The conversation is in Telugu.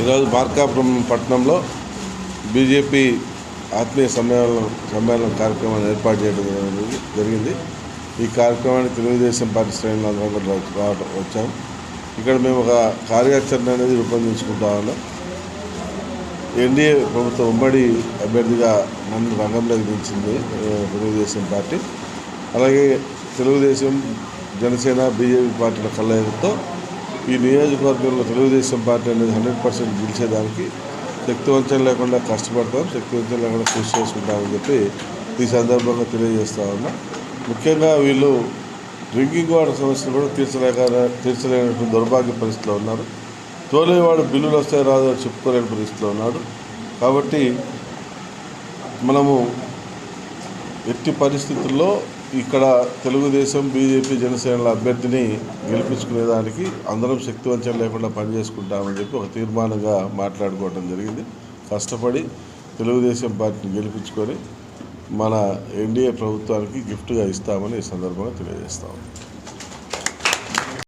ఈరోజు మార్కాపురం పట్టణంలో బీజేపీ ఆత్మీయ సమ్మేళనం సమ్మేళనం కార్యక్రమాన్ని ఏర్పాటు చేయడం జరిగింది- ఈ కార్యక్రమానికి తెలుగుదేశం పార్టీ శ్రేణులు అందరం కూడా రావడం వచ్చాం. ఇక్కడ మేము ఒక కార్యాచరణ అనేది రూపొందించుకుంటా ఉన్నాం. ఎన్డీఏ ప్రభుత్వం ఉమ్మడి అభ్యర్థిగా నన్ను రంగంలోకి దించింది తెలుగుదేశం పార్టీ. అలాగే తెలుగుదేశం జనసేన బీజేపీ పార్టీల కలయికతో ఈ నియోజకవర్గంలో తెలుగుదేశం పార్టీ అనేది హండ్రెడ్ పర్సెంట్ గెలిచేదానికి శక్తివంచం లేకుండా కష్టపడతాం శక్తివంచం లేకుండా కృషి చేసుకుంటామని చెప్పి ఈ సందర్భంగా తెలియజేస్తా ఉన్నా. ముఖ్యంగా వీళ్ళు డ్రింకింగ్ వాటర్ సమస్యలు కూడా తీర్చలేక తీర్చలేనటువంటి దౌర్భాగ్య పరిస్థితిలో ఉన్నారు. తోలేవాడు బిల్లులు వస్తాయి రాదు చెప్పుకోలేని పరిస్థితిలో ఉన్నాడు. కాబట్టి మనము ఎట్టి పరిస్థితుల్లో ఇక్కడ తెలుగుదేశం బీజేపీ జనసేనల అభ్యర్థిని గెలిపించుకునేదానికి అందరం శక్తివంచం లేకుండా పనిచేసుకుంటామని చెప్పి ఒక తీర్మానంగా మాట్లాడుకోవడం జరిగింది. కష్టపడి తెలుగుదేశం పార్టీని గెలిపించుకొని మన ఎన్డీఏ ప్రభుత్వానికి గిఫ్ట్గా ఇస్తామని ఈ సందర్భంగా తెలియజేస్తాము